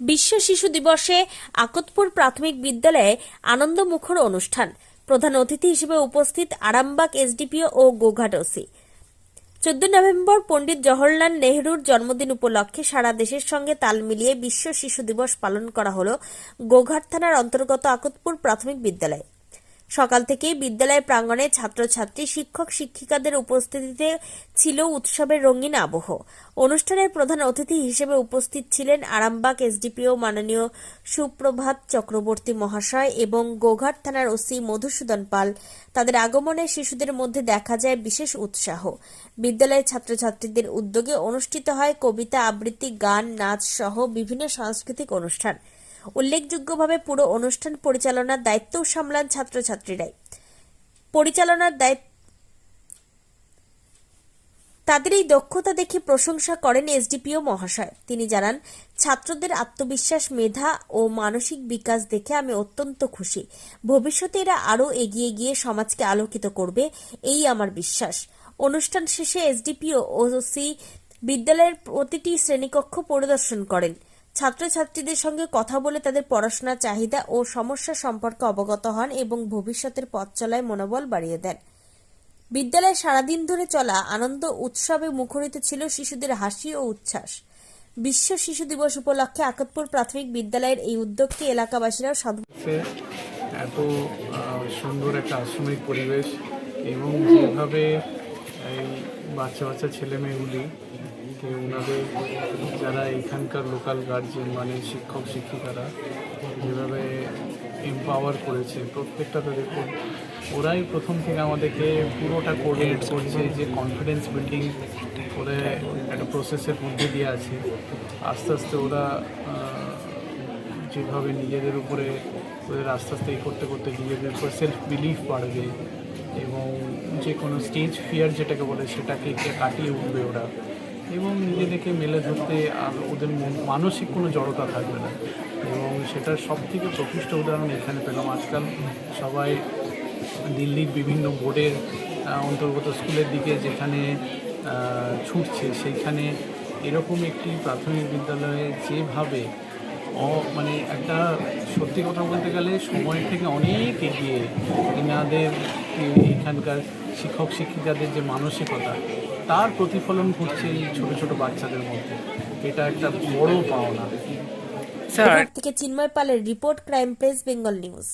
বিশ্ব শিশু দিবসে আকতপুর প্রাথমিক বিদ্যালয়ে আনন্দমুখর অনুষ্ঠান। প্রধান অতিথি হিসেবে উপস্থিত আরামবাগ এসডিপিও ও গোঘাট ওসি। চোদ্দ নভেম্বর পণ্ডিত জওহরলাল নেহরুর জন্মদিন উপলক্ষে সারা দেশের সঙ্গে তাল মিলিয়ে বিশ্ব শিশু দিবস পালন করা হল গোঘাট থানার অন্তর্গত আকতপুর প্রাথমিক বিদ্যালয়ে। সকাল থেকেই বিদ্যালয় প্রাঙ্গণে ছাত্রছাত্রী, শিক্ষক, শিক্ষিকাদের উপস্থিতিতে ছিল উৎসবের রঙিন আবহ। অনুষ্ঠানের প্রধান অতিথি হিসেবে উপস্থিত ছিলেন আরামবাগ এসডিপিও মাননীয় সুপ্রভাত চক্রবর্তী মহাশয় এবং গোঘাট থানার ওসি মধুসূদন পাল। তাদের আগমনে শিশুদের মধ্যে দেখা যায় বিশেষ উৎসাহ। বিদ্যালয়ের ছাত্রছাত্রীদের উদ্যোগে অনুষ্ঠিত হয় কবিতা, আবৃত্তি, গান, নাচ সহ বিভিন্ন সাংস্কৃতিক অনুষ্ঠান। উল্লেখযোগ্যভাবে পুরো অনুষ্ঠান পরিচালনার দায়িত্বও সামলান ছাত্রছাত্রীরাই। পরিচালনার দায়িত্ব তাদের এই দক্ষতা দেখে প্রশংসা করেন এসডিপিও মহাশয়। তিনি জানান, ছাত্রদের আত্মবিশ্বাস, মেধা ও মানসিক বিকাশ দেখে আমি অত্যন্ত খুশি। ভবিষ্যতে এরা আরও এগিয়ে গিয়ে সমাজকে আলোকিত করবে, এই আমার বিশ্বাস। অনুষ্ঠান শেষে এসডিপিও ও সি বিদ্যালয়ের প্রতিটি শ্রেণীকক্ষ পরিদর্শন করেন। ছাত্রছাত্রীদের সঙ্গে কথা বলে তাদের পড়াশোনার চাহিদা ও সমস্যা সম্পর্কে অবগত হন এবং ভবিষ্যতের পথ চলায় মনোবল বাড়িয়ে দেন। বিদ্যালয়ে সারাদিন ধরে চলা আনন্দ উৎসবে মুখরিত ছিল শিশুদের হাসি ও উচ্ছ্বাস। বিশ্ব শিশু দিবস উপলক্ষে আকতপুর প্রাথমিক বিদ্যালয়ের এই উদ্যোগকে এলাকাবাসীরাও সাধু এত সুন্দর একটা আশ্রমিক পরিবেশ এবং যেভাবে বাচ্চা বাচ্চা ছেলে মেয়েগুলি কে ওনাদের যারা এখানকার লোকাল গার্জেন মানে শিক্ষক, শিক্ষিকারা, যেভাবে এম্পাওয়ার করেছে, প্রত্যেকটা দেখুন, ওরাই প্রথম থেকে আমাদেরকে পুরোটা কোঅর্ডিনেট করছে যে কনফিডেন্স বিল্ডিং করে একটা প্রসেসের মধ্যে দিয়ে আছে। আস্তে আস্তে ওরা যেভাবে নিজেদের উপরে ওদের আস্তে আস্তে করতে করতে নিজেদের উপর সেলফ বিলিফ বাড়বে এবং যে কোনো স্টেজ ফিয়ার যেটাকে বলে সেটাকে কাটিয়ে উঠবে ওরা। এবং নিজেদেরকে মেলে ধরতে আর ওদের মানসিক কোনো জড়তা থাকবে না। এবং সেটার সব থেকে প্রকৃষ্ট উদাহরণ এখানে পেলাম। আজকাল সবাই দিল্লির বিভিন্ন বোর্ডের অন্তর্গত স্কুলের দিকে যেখানে ছুটছে, সেইখানে এরকম একটি প্রাথমিক বিদ্যালয়ে যেভাবে অ মানে একটা সত্যি কথা বলতে গেলে সময়ের থেকে অনেক এগিয়ে, এনাদের এখানকার শিক্ষক শিক্ষিকাদের যে মানসিকতা তার প্রতিফলন ঘটছে এই ছোট ছোটো বাচ্চাদের মধ্যে। এটা একটা বড় পাওনা। থেকে চিন্ময় পালের report crime press Bengal news.